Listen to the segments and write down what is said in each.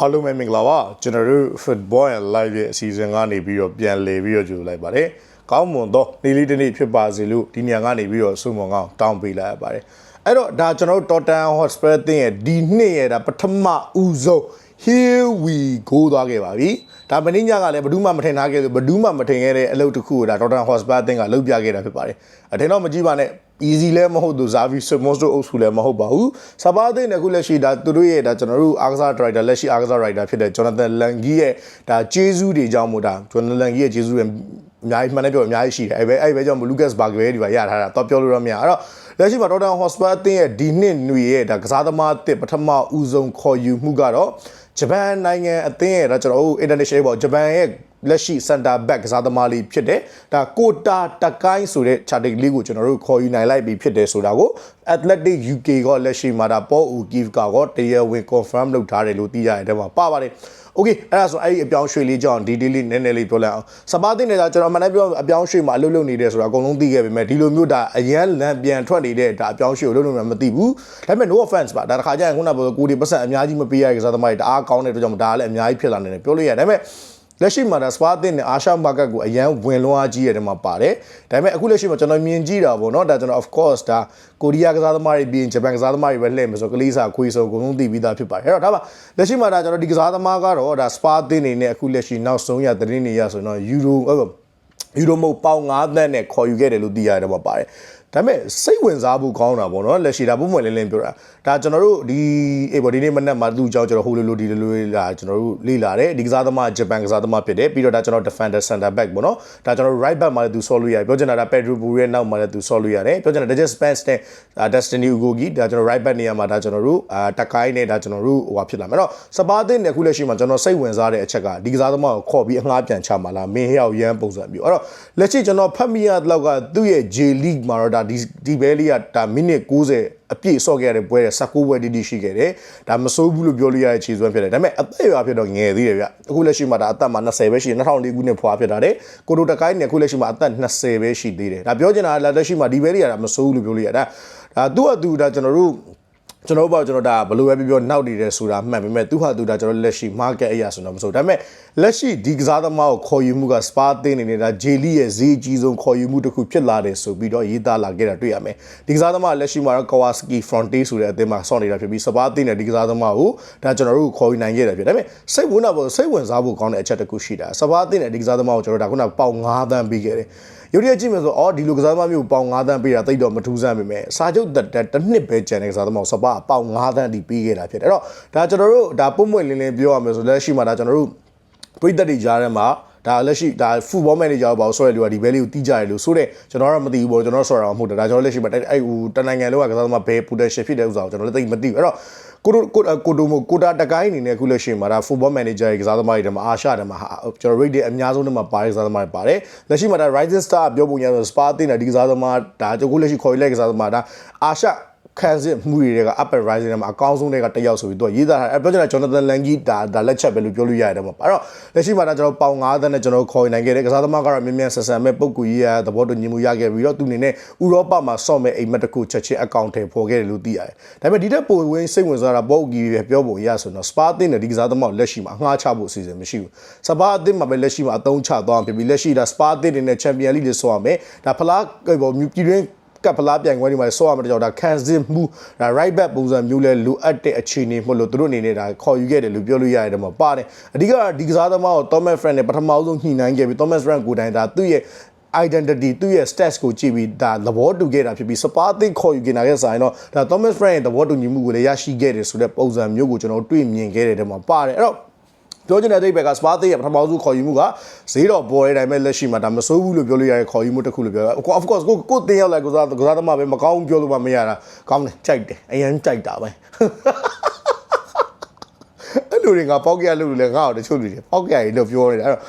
အားလုံးပဲမင်္ဂလာပါကျွန်တော်တို့ Football and Live ရဲ့အစီအစဉ်ကနေပြီးတော့ပြန်လည်ပြီးတော့ကြိုလိုက်ပါတယ်ကောင်းမွန်သောနေ့လေးတစ်နေ့ဖြစ်ပါစေလို့ဒီနေရာကနေပြီးတော့ဆုမွန်ကောင်းတောင်းပေးလိုက်ရပါတယ်အဲ့တော့ဒါကျွန်တော်တို့ Tottenham Hotspur တင်းရဲ့ဒီနှစ်ရဲ့ဒါပထမဦးဆုံး here we go သွားခဲ့ပါပြီဒါမင်းညကလည်းဘယ်သူမှမထင်ထားခဲ့လို့ဘယ်သူမှမထင်ခဲ့တဲ့အလုပ်တစ်ခုကိုဒါ Tottenham Hotspur တင်းကလုပ်ပြခဲ့တာဖြစ်ပါတယ်အထင်တော့မကြည့်ပါနဲ့ easy လည်းမဟုတ်သူ Xavi Simons တို့အုပ်စုလည်းမဟုတ်ပါဘူးစပါးသိန်းနဲ့ခုလက်ရှိဒါသူတို့ရဲ့ဒါကျွန်တော်တို့အားကစား director လက်ရှိအားကစား writer ဖြစ်တဲ့ Jonathan Langi ရဲ့ဒါကျေးဇူးတွေကြောင့်မို့ဒါ Jonathan Langi ရဲ့ကျေးဇူးတွေအများကြီးမှန်တယ်ပြောအများကြီးရှိတယ်အဲ့ပဲအဲ့ပဲကြောင့် Lucas Bergwijn ဒီပါရထားတာတော့ပြောလို့တော့မရအဲ့တော့လက်ရှိမှာ Tottenham Hotspur အသင်းရဲ့ဒီနှစ်ຫນွေရဲ့ဒါကစားသမားအသစ်ပထမဦးဆုံးခေါ်ယူမှုကတော့ဂျပန်နိုင်ငံအသင်းရဲ့ဒါကျွန်တော်တို့ international ပေါ့ဂျပန်ရဲ့ လက်ရှိ center back ကစားသမားလေးဖြစ်တဲ့ဒါကိုတာတကိုင်းဆိုတဲ့ charting league ကိုကျွန်တော်တို့ခေါ်ယူနိုင်လိုက်ပြီဖြစ်တယ်ဆိုတာကို Athletic UK ကလက်ရှိမှာဒါပေါ်ဦးကီဖ်ကတော့တရားဝင် confirm လုပ်ထားတယ်လို့သိရတဲ့ထဲမှာပါပါတယ်โอเคအဲ့ဒါဆိုအဲ့ဒီအပြောင်းရွှေ့လေးကြောင့်ဒီဒီလေးနည်းနည်းလေးပြောလိုက်အောင်စပါးတင်နေတာကျွန်တော်မှန်တယ်ပြောအပြောင်းရွှေ့မှာအလုပ်လုပ်နေတယ်ဆိုတာအကုန်လုံးသိခဲ့ပေမဲ့ဒီလိုမျိုးဒါအရန်လန်ပြန်ထွက်နေတဲ့ဒါအပြောင်းရွှေ့ကိုလုပ်လို့မသိဘူးဒါပေမဲ့ no offense ပါဒါတစ်ခါကျရင်ခုနကပြောကိုဒီပတ်စံအများကြီးမပေးရတဲ့ကစားသမားတွေတအားကောင်းတဲ့အတွက်ကြောင့်ဒါလည်းအများကြီးဖြစ်လာနေတယ်ပြောလို့ရတယ်ဒါပေမဲ့ လက်ရှိမှာဒါစပါတင်နဲ့အာရှမာကတ်ကိုအရန်ဝင်လွှားကြီးရတဲ့မှာပါတယ်ဒါပေမဲ့အခုလက်ရှိမှာကျွန်တော်မြင်ကြည့်တာပေါ့နော်ဒါကျွန်တော် of course ဒါကိုရီးယားကစားသမားတွေပြီးရင်ဂျပန်ကစားသမားတွေပဲလှည့်မယ်ဆိုကလေးစာခွေးစုံအကုန်လုံးသိပြီးသားဖြစ်ပါတယ်အဲ့တော့ဒါပါလက်ရှိမှာဒါကျွန်တော်ဒီကစားသမားကတော့ဒါစပါတင်နေနဲ့အခုလက်ရှိနောက်ဆုံးရသတင်းတွေရဆိုတော့ယူရိုယူရိုမုတ်ပေါင်9သန်းနဲ့ခေါ်ယူခဲ့တယ်လို့သိရတယ်မှာပါတယ် ဒါပေမဲ့စိတ်ဝင်စားဖို့ကောင်းတာပေါ့နော်လက်ရှိဒါပုံမှန်လင်းလင်းပြောတာဒါကျွန်တော်တို့ဒီအေးပေါ့ဒီနေ့မနက်မှာသူ့အကြောင်းကျွန်တော်ဟိုလိုလိုဒီလိုလိုလာကျွန်တော်တို့လေ့လာတယ်ဒီကစားသမားဂျပန်ကစားသမားဖြစ်တယ်ပြီးတော့ဒါကျွန်တော် defender center back ပေါ့နော်ဒါကျွန်တော်တို့ right back မှာလည်းသူဆော်လို့ရတယ်ပြောချင်တာဒါ Pedro Buru ရဲ့နောက်မှာလည်းသူဆော်လို့ရတယ်ပြောချင်တာ Deject Spence နဲ့ Destiny Ugogi ဒါကျွန်တော် right back နေရာမှာဒါကျွန်တော်တို့အာတကိုင်းနဲ့ဒါကျွန်တော်တို့ဟိုဟာဖြစ်လာမယ်တော့စပါးသိန်းနဲ့ခုလက်ရှိမှာကျွန်တော်စိတ်ဝင်စားတဲ့အချက်ကဒီကစားသမားကိုခေါ်ပြီးအငှားပြန်ချမှာလားမင်းဟရောက်ရမ်းပုံစံမျိုးအဲ့တော့လက်ရှိကျွန်တော်ဖတ်မိရတဲ့လောက်ကသူ့ရဲ့ J League မှာတော့ဒါဒီဒီဘဲလေးကဒါမိနစ်90အပြည့်ဆော့ခဲ့ရတဲ့ပွဲတဲ့16ပွဲတိတိရှိခဲ့တယ်ဒါမစိုးဘူးလို့ပြောလို့ရတဲ့ခြေစွမ်းဖြစ်တယ်ဒါပေမဲ့အသက်အရွယ်ဖြစ်တော့ငယ်သေးတယ်ဗျအခုလက်ရှိမှာဒါအသက်မှာ20ပဲရှိတယ်2004ခုနှစ်ဖွာဖြစ်တာတဲ့ကိုတိုတကိုင်းနဲ့အခုလက်ရှိမှာအသက်20ပဲရှိသေးတယ်ဒါပြောချင်တာလက်ရှိမှာဒီဘဲလေးကဒါမစိုးဘူးလို့ပြောလို့ရတာဒါသူ့အတူဒါကျွန်တော်တို့ ကျွန်တော်တို့ပေါ့ကျွန်တော်ဒါဘယ်လိုပဲပြောပြောနောက်နေတယ်ဆိုတာမှန်ပေမဲ့သူဟာသူဒါကျွန်တော်လက်ရှိ market အရာဆိုတော့မဆိုဒါပေမဲ့လက်ရှိဒီကစားသမားကိုခေါ်ယူမှုက spa တင်းနေနေတာ J League ရဲ့ဈေးအကြီးဆုံးခေါ်ယူမှုတစ်ခုဖြစ်လာတယ်ဆိုပြီးတော့ရေးသားလာခဲ့တာတွေ့ရမယ်ဒီကစားသမားလက်ရှိမှာတော့ Kawasaki Frontier ဆိုတဲ့အသင်းမှာဆော့နေတာဖြစ်ပြီး spa တင်းတဲ့ဒီကစားသမားကိုဒါကျွန်တော်တို့ခေါ်ယူနိုင်ခဲ့တာဖြစ်ဒါပေမဲ့စိတ်ဝင်တာပေါ့စိတ်ဝင်စားဖို့ကောင်းတဲ့အချက်တစ်ခုရှိတာ spa တင်းတဲ့ဒီကစားသမားကိုကျွန်တော်ဒါခုနပေါင်9သန်းပေးခဲ့တယ် ရုပ်ရည်ကြည့်မယ်ဆိုအော်ဒီလိုကစားသမားမျိုးပေါင်9သန်းပေးတာတိတ်တော့မထူးဆန်းပေမဲ့စာချုပ်တစ်တစ်နှစ်ပဲကျန်တဲ့ကစားသမားကိုစပါပေါင်9သန်းတိပေးခဲ့တာဖြစ်တယ်အဲ့တော့ဒါကျွန်တော်တို့ဒါပုံမှန်လင်းလင်းပြောရမယ်ဆိုလက်ရှိမှာဒါကျွန်တော်တို့ပြည်သက်တွေကြားထဲမှာဒါလက်ရှိဒါ football manager ဘာလို့ဆိုရလို့ဒီဘဲလေးကိုတီးကြတယ်လို့ဆိုတဲ့ကျွန်တော်တော့မသိဘူးပေါ့ကျွန်တော်ဆိုရအောင်မဟုတ်တာဒါကျွန်တော်လက်ရှိမှာအဲ့ဟိုတနိုင်ငံလုံးကကစားသမားဘယ် potential ဖြစ်တဲ့ဥစ္စာကိုကျွန်တော်လည်းသိမသိဘူးအဲ့တော့ ကိုတိုကိုကိုတိုမိုကိုတာတကိုင်းအနေနဲ့အခုလက်ရှိမှာဒါ football manager ရဲ့ကစားသမားတွေထဲမှာအာရှထဲမှာကျွန်တော် rate တွေအများဆုံးထဲမှာပါတဲ့ကစားသမားတွေပါတယ်လက်ရှိမှာဒါ rising star ပြောပုံရဆို spa တင်တဲ့ဒီကစားသမားဒါကျွန်တော်လက်ရှိခေါ်ရလိုက်ကစားသမားဒါအာရှ ခံစစ်မှုတွေက upper rising မှာအကောင်းဆုံးတွေကတယောက်ဆိုပြီးတော့ရေးသားထားတယ်ပြောချင်တာ Jonathan Langi ဒါဒါလက်ချက်ပဲလို့ပြောလို့ရတယ်ပေါ့အဲ့တော့လက်ရှိမှာဒါကျွန်တော်ပေါင်9သန်းနဲ့ကျွန်တော်ခေါ်နိုင်ခဲ့တယ်ကစားသမားကတော့မြင်မြန်ဆန်ဆန်မဲ့ပုံကူရေးရသဘောတူညီမှုရခဲ့ပြီးတော့သူအနေနဲ့ဥရောပမှာဆော့မဲ့အိမ်မက်တစ်ခုချက်ချင်းအကောင့်ထဲပေါ်ခဲ့တယ်လို့သိရတယ်ဒါပေမဲ့ဒီတက်ပိုဝင်စိတ်ဝင်စားတာပေါ့ကီပဲပြောပုံရဆိုတော့ Spa အသင်းနဲ့ဒီကစားသမားလက်ရှိမှာအငှားချဖို့အစီအစဉ်မရှိဘူး Spa အသင်းမှာပဲလက်ရှိမှာအသုံးချသွားဖြစ်ပြီးလက်ရှိဒါ Spa အသင်းနဲ့ Champion League လို့ဆိုရမယ်ဒါဖလားပေါ့ပြည်တွင်း ကပ်ဖလားပြိုင်ပွဲတွေမှာဆော့ရမှာကြောင့်ဒါခံစစ်မှုဒါ right back ပုံစံမျိုးလဲလိုအပ်တဲ့အခြေအနေမို့လို့သူတို့အနေနဲ့ဒါခေါ်ယူခဲ့တယ်လို့ပြောလို့ရတယ်တော့မှာပါတယ်အဓိကဒီကစားသမားကို Thomas Frank နဲ့ပထမဆုံးညှိနှိုင်းခဲ့ပြီး Thomas Frank ကိုယ်တိုင်ဒါသူ့ရဲ့ identity သူ့ရဲ့ stats ကိုကြည့်ပြီးဒါသဘောတူခဲ့တာဖြစ်ပြီးစပါသိခေါ်ယူနေတာခဲ့ဆိုင်တော့ဒါ Thomas Frank ရဲ့သဘောတူညီမှုကိုလည်းရရှိခဲ့တယ်ဆိုတဲ့ပုံစံမျိုးကိုကျွန်တော်တွေ့မြင်ခဲ့တဲ့တဲမှာပါတယ်အဲ့တော့ ပြောချင်တဲ့အတိတ်ဘက်ကစပါသေးရဲ့ပထမဆုံးခေါ်ယူမှုကဈေးတော့ပေါ်တဲ့အတိုင်းပဲလက်ရှိမှာဒါမစိုးဘူးလို့ပြောလို့ရတဲ့ခေါ်ယူမှုတစ်ခုလို့ပြောရ of course ကိုကိုတင်ရောက်လိုက်ကစားကစားသမားပဲမကောင်းဘူးပြောလို့မှမရတာကောင်းတယ်ကြိုက်တယ်အရင်ကြိုက်တာပဲအဲ့လိုတွေငါပေါက်ကြလို့လည်းငါ့ကိုတချို့လူတွေပေါက်ကြရလို့ပြောနေတာအဲ့တော့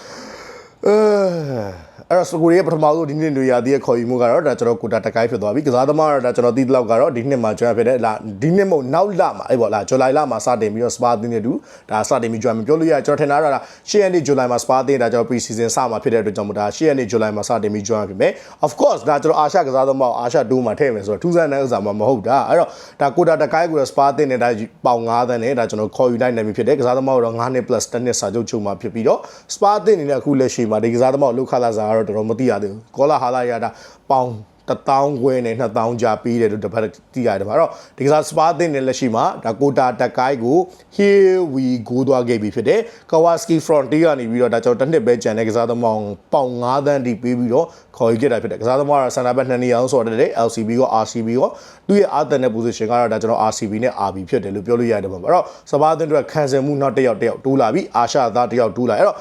အဲ အဲ့တော့စကိုရီရဲ့ပထမဆုံးဒီနှစ်လူရာသီရဲ့ခေါ်ယူမှုကတော့ဒါကျွန်တော်ကိုတာတကိုင်းဖြစ်သွားပြီကစားသမားကတော့ဒါကျွန်တော်တီးတလောက်ကတော့ဒီနှစ်မှာကျွမ်းဖြစ်တဲ့လာဒီနှစ်မဟုတ်နောက်လမှာအဲ့ပေါ့လားဇူလိုင်လမှာစတင်ပြီးတော့စပါတင်းနေတူဒါစတင်ပြီးကျွမ်းမပြောလို့ရကျွန်တော်ထင်တာကတော့ရှေ့ရက်နေ့ဇူလိုင်မှာစပါတင်းဒါကျွန်တော် pre season စမှာဖြစ်တဲ့အတွက်ကြောင့်မို့ဒါရှေ့ရက်နေ့ဇူလိုင်မှာစတင်ပြီးကျွမ်းဖြစ်မယ် of course ဒါကျွန်တော်အာရှကစားသမားကိုအာရှ2မှာထည့်မယ်ဆိုတော့ထူးဆန်းတဲ့ဥစ္စာမှမဟုတ်တာအဲ့တော့ဒါကိုတာတကိုင်းကိုတော့စပါတင်းနဲ့ဒါပေါင်9သန်းနဲ့ဒါကျွန်တော်ခေါ်ယူလိုက်နိုင်ပြီဖြစ်တယ်ကစားသမားကတော့9နှစ် plus 10နှစ်စာချုပ်ချုပ်မှာဖြစ်ပြီးတော့စပါတင်းအနေနဲ့အခုလက်ရှိမှာဒီကစားသမားကိုလုခလာစားကတော့တော်တော်မသိရသေးဘူးကောလာဟာလာရတာပေါင်1000ခွဲနဲ့2000ကြာပေးတယ်လို့တစ်ပတ်သိရတယ်ပါတော့ဒီကစားစပါးတင်တဲ့လက်ရှိမှာဒါကိုတာတက်ကိုင်းကို here we go သွားခဲ့ပြီဖြစ်တယ် Kawasaki Frontier ကနေပြီးတော့ဒါကျွန်တော်တစ်နှစ်ပဲကြံတဲ့ကစားသမားပေါင်9သန်းတိပေးပြီးတော့ခေါ်ယူခဲ့တာဖြစ်တယ်ကစားသမားကဆန်တာဘက်2နေရာအောင်ဆိုတော့တဲ့ LCB ရော RCB ရောသူ့ရဲ့အာသန်တဲ့ position ကတော့ဒါကျွန်တော် RCB နဲ့ RB ဖြစ်တယ်လို့ပြောလို့ရတယ်ပါအဲ့တော့စပါးတင်အတွက်ခံစင်မှုနောက်တစ်ယောက်တစ်ယောက်တိုးလာပြီအာရှသားတစ်ယောက်တိုးလာအဲ့တော့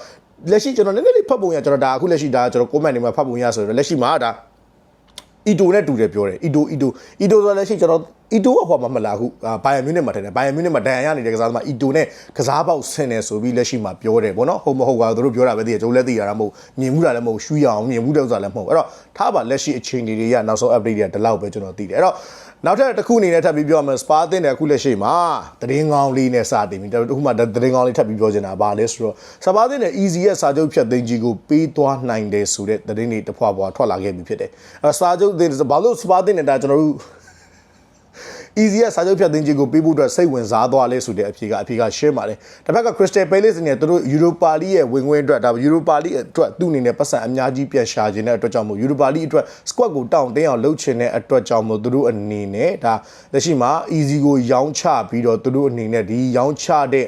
လက်ရှိကျွန်တော်နည်းနည်းလေးဖတ်ပုံရကျွန်တော်ဒါအခုလက်ရှိဒါကျွန်တော် comment တွေမှာဖတ်ပုံရဆိုတော့လက်ရှိမှာဒါအီတိုနဲ့တူတယ်ပြောတယ်အီတိုအီတိုအီတိုဆိုတော့လက်ရှိကျွန်တော် အီတိုကဟောမှာမလားခုဘိုင်ယန်မြူးနစ်မှာထင်တယ်ဘိုင်ယန်မြူးနစ်မှာဒဏ်ရာရနေတဲ့ကစားသမားအီတိုနဲ့ကစားပေါက်ဆင်းနေဆိုပြီးလက်ရှိမှာပြောတယ်ဗောနော်ဟုတ်မဟုတ်ကတော့သူတို့ပြောတာပဲသိတယ်ကျွန်တော်လည်းသိရတာမဟုတ်မြင်မှုတာလည်းမဟုတ်ရှူးရအောင်မြင်မှုတဲ့ဥစ္စာလည်းမဟုတ်အဲ့တော့ထားပါလက်ရှိအချိန်တွေကနောက်ဆုံး update တွေကဒီလောက်ပဲကျွန်တော်သိတယ်အဲ့တော့နောက်ထပ်တစ်ခုအနေနဲ့ထပ်ပြီးပြောမယ်စပါတင်တဲ့အခုလက်ရှိမှာတရင်ကောင်းလေးနဲ့စတင်ပြီအခုမှတရင်ကောင်းလေးထပ်ပြီးပြောချင်တာဗာလဲဆိုတော့စပါတင်တဲ့ easy ရဲ့စာချုပ်ဖြတ်သိမ်းကြီးကိုပေးသွားနိုင်တယ်ဆိုတဲ့တရင်တွေတစ်ဖွာဖွာထွက်လာခဲ့ပြီဖြစ်တယ်အဲ့စာချုပ်တင်ဘာလို့စပါတင်နေတာကျွန်တော်တို့ easy ရဲ့စာချုပ်ဖြတ်သိမ်းခြင်းကိုပေးဖို့အတွက်စိတ်ဝင်စားသွားလဲဆိုတဲ့အဖြေကအဖြေကရှင်းပါတယ်တစ်ဖက်က Crystal Palace နဲ့သူတို့ Europa League ရဲ့ဝင်ဝင်အတွက်ဒါ Europa League အတွက်သူ့အနေနဲ့ပတ်စံအများကြီးပြန်ရှာခြင်းတဲ့အတွက်ကြောင့်မို့ Europa League အတွက် squad ကိုတောင့်တင်းအောင်လုပ်ချင်တဲ့အတွက်ကြောင့်မို့သူတို့အနေနဲ့ဒါလက်ရှိမှာ easy ကိုရောင်းချပြီးတော့သူတို့အနေနဲ့ဒီရောင်းချတဲ့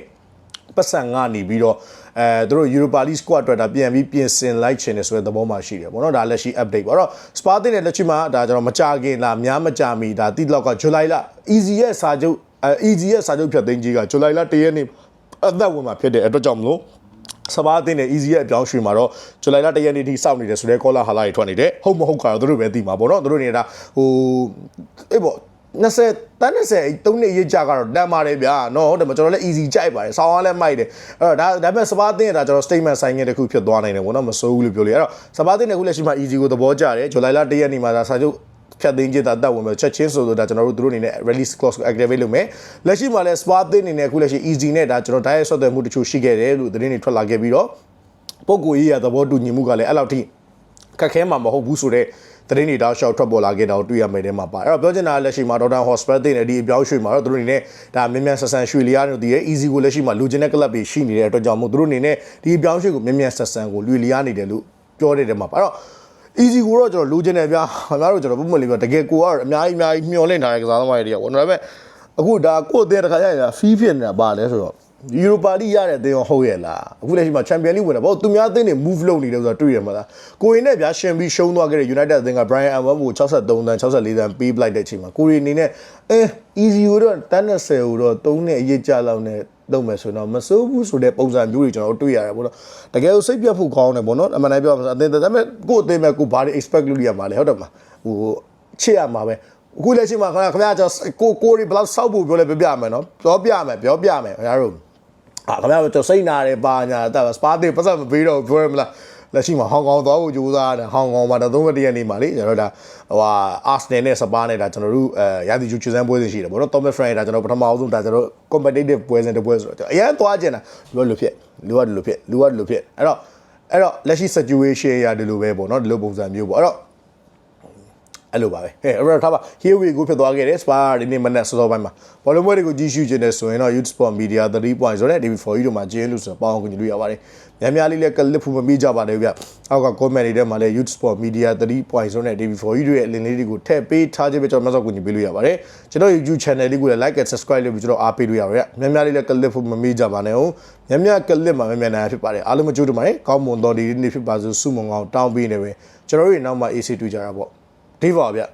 ပတ်စံကနေပြီးတော့ အဲသူတို့ Europa League squad အတွက်ဒါပြန်ပြီးပြင်ဆင်လိုက်ချင်တယ်ဆိုတဲ့သဘောမှရှိတယ်ပေါ့နော်ဒါလက်ရှိ update ပေါ့တော့ Spa တင်တဲ့လက်ရှိမှာဒါကျွန်တော်မကြခင်လားများမကြမီဒါတိလောက်က July လ easy ရဲ့စာချုပ်အဲ easy ရဲ့စာချုပ်ဖြတ်သိမ်းကြီးက July လ1ရက်နေ့အသက်ဝင်မှာဖြစ်တဲ့အတွက်ကြောင့်မလို့စပါးအသင်းနဲ့ easy ရဲ့အပြောင်းရွှေ့မှာတော့ဇူလိုင်လ1ရက်နေ့ထိစောင့်နေတယ်ဆိုတဲ့ကောလာဟာလာတွေထွက်နေတယ်ဟုတ်မဟုတ်ကတော့သူတို့ပဲသိမှာပေါ့နော်သူတို့နေတာဟိုအေးပေါ့ 20တန်း20သုံးနှစ်ရေးကြကတော့တန်ပါတယ်ဗျာနော်ဟုတ်တယ်မကျွန်တော်လည်း easy ကြိုက်ပါတယ်ဆောင်းအားလည်းမိုက်တယ်အဲ့တော့ဒါဒါပေမဲ့စပါးတင်ရတာကျွန်တော် statement ဆိုင်ငယ်တစ်ခုဖြစ်သွားနိုင်တယ်ပေါ့နော်မစိုးဘူးလို့ပြောလို့အဲ့တော့စပါးတင်တဲ့ခုလက်ရှိမှာ easy ကိုသဘောကျတယ်ဇူလိုင်လ1ရက်နေ့မှာဒါစာချုပ်ဖြတ်သိမ်းခြင်းတာတက်ဝင်မယ်ချက်ချင်းဆိုတော့ဒါကျွန်တော်တို့သူတို့အနေနဲ့ release clause ကို activate လုပ်မယ်လက်ရှိမှာလည်း spa တင်အနေနဲ့အခုလက်ရှိ easy နဲ့ဒါကျွန်တော် direct ဆွတ်သွယ်မှုတချို့ရှိခဲ့တယ်လို့သတင်းတွေထွက်လာခဲ့ပြီးတော့ပုံကိုရေးရသဘောတူညီမှုကလည်းအဲ့လောက်ထိခက်ခဲမှာမဟုတ်ဘူးဆိုတော့ သတင်းတွေတောက်လျှောက်ထွက်ပေါ်လာခဲ့တာကိုတွေ့ရမယ်တဲ့မှာပါအဲ့တော့ပြောချင်တာလက်ရှိမှာဒေါက်တာ hospital တင်တဲ့ဒီအပြောင်းရွှေ့မှာတော့သူတို့အနေနဲ့ဒါမြန်မြန်ဆန်ဆန်ရွှေလျားတို့တည်ရဲ့ easy ကိုလက်ရှိမှာလူချင်းတဲ့ club တွေရှိနေတဲ့အတွက်ကြောင့်မို့သူတို့အနေနဲ့ဒီအပြောင်းရွှေ့ကိုမြန်မြန်ဆန်ဆန်ကိုလွေလျားနေတယ်လို့ပြောတဲ့တဲ့မှာပါအဲ့တော့ easy ကိုတော့ကျွန်တော်လူချင်းတယ်ဗျာခင်ဗျားတို့ကျွန်တော်ပုံမှန်လေးပြောတကယ်ကိုကတော့အများကြီးအများကြီးမျှော်လင့်ထားတဲ့ကစားသမားတွေတည်းပေါ့ဒါပေမဲ့အခုဒါကိုယ့်အသေးတစ်ခါရရဖီးဖြစ်နေတာပါလဲဆိုတော့ Europa League ရတဲ့အသင်းရောဟုတ်ရဲ့လားအခုလက်ရှိမှာ Champion League ဝင်တယ်ဘာလို့သူများအသင်းတွေ move လုပ်နေတယ်ဆိုတာတွေ့ရမှာလားကိုရင်နဲ့ဗျာရှင်ပြီးရှုံးသွားခဲ့တဲ့ United အသင်းက Brian Ambon ကို63တန်း64တန်းပေးပလိုက်တဲ့အချိန်မှာကိုရီအနေနဲ့အဲ easy ကိုတော့တန်း20ကိုတော့3နဲ့အရေးကြလောက်နဲ့လုပ်မယ်ဆိုတော့မစိုးဘူးဆိုတဲ့ပုံစံမျိုးတွေကျွန်တော်တို့တွေ့ရတယ်ပေါ့နော်တကယ်လို့စိတ်ပြတ်ဖို့ကောင်းတယ်ပေါ့နော်အမှန်တမ်းပြောမှာအသင်းဒါပေမဲ့ကို့အသင်းမဲ့ကိုဘာတွေ expect လုပ်ရမှာလဲဟုတ်တယ်မလားဟိုချစ်ရမှာပဲအခုလက်ရှိမှာခင်ဗျာခင်ဗျာကျွန်တော်ကိုကိုရီဘယ်လောက်စောက်ဖို့ပြောလဲပြောပြမယ်နော်ပြောပြမယ်ပြောပြမယ်ခင်ဗျားတို့ အာခင်ဗျားတို့စိတ်နာတယ်ပါညာတာစပါတေပတ်သက်မပေးတော့ဘူးပြောရမလားလက်ရှိမှာဟောင်ကောင်သွားဖို့ကြိုးစားတယ်ဟောင်ကောင်မှာတော့သုံးရက်တရက်နေမှာလေကျွန်တော်တို့ဒါဟိုဟာအာဆနယ်နဲ့စပါနဲ့ဒါကျွန်တော်တို့အဲရာသီကျူချူစမ်းပွဲစဉ်ရှိတယ်ဗောနော် Thomas Frank ဒါကျွန်တော်ပထမအောင်ဆုံးဒါကျွန်တော် competitive ပွဲစဉ်တစ်ပွဲဆိုတော့အရင်သွားကျင်တာလူကလူဖြစ်လူကလူဖြစ်လူကလူဖြစ်အဲ့တော့အဲ့တော့လက်ရှိ situation ရတယ်လို့ပဲဗောနော်ဒီလိုပုံစံမျိုးဗောအဲ့တော့ အဲ့လိုပါပဲဟဲ့အဲ့တော့ထားပါ here we go ဖြစ်သွားခဲ့တယ် spa ဒီနေ့မနက်စောစောပိုင်းမှာဘောလုံးပွဲတွေကိုကြည့်ရှုခြင်းနဲ့ဆိုရင်တော့ youth sport media 3.0နဲ့ TV4 တို့မှာကျင်းလို့ဆိုတော့ပေါအောင်ကြည့်လို့ရပါတယ်များများလေးလည်းကလစ်ဖူမမိကြပါနဲ့ဗျအောက်က comment တွေထဲမှာလည်း youth sport media 3.0နဲ့ TV4 တို့ရဲ့ link လေးတွေကိုထည့်ပေးထားခြင်းပဲကျွန်တော်မှဆောက်ကူညီပေးလို့ရပါတယ်ကျွန်တော် YouTube channel လေးကိုလည်း like and subscribe လုပ်ပြီးကျွန်တော်အားပေးလို့ရပါတယ်များများလေးလည်းကလစ်ဖူမမိကြပါနဲ့ဟုတ်များများကလစ်မှာများများနိုင်ဖြစ်ပါတယ်အားလုံးမကြိုးတပါတယ်ကောင်းမွန်တော်ဒီနေ့ဖြစ်ပါစို့စုမုံကောင်းတောင်းပေးနေပဲကျွန်တော်တို့နောက်မှ AC တွေ့ကြတာပေါ့ 地方便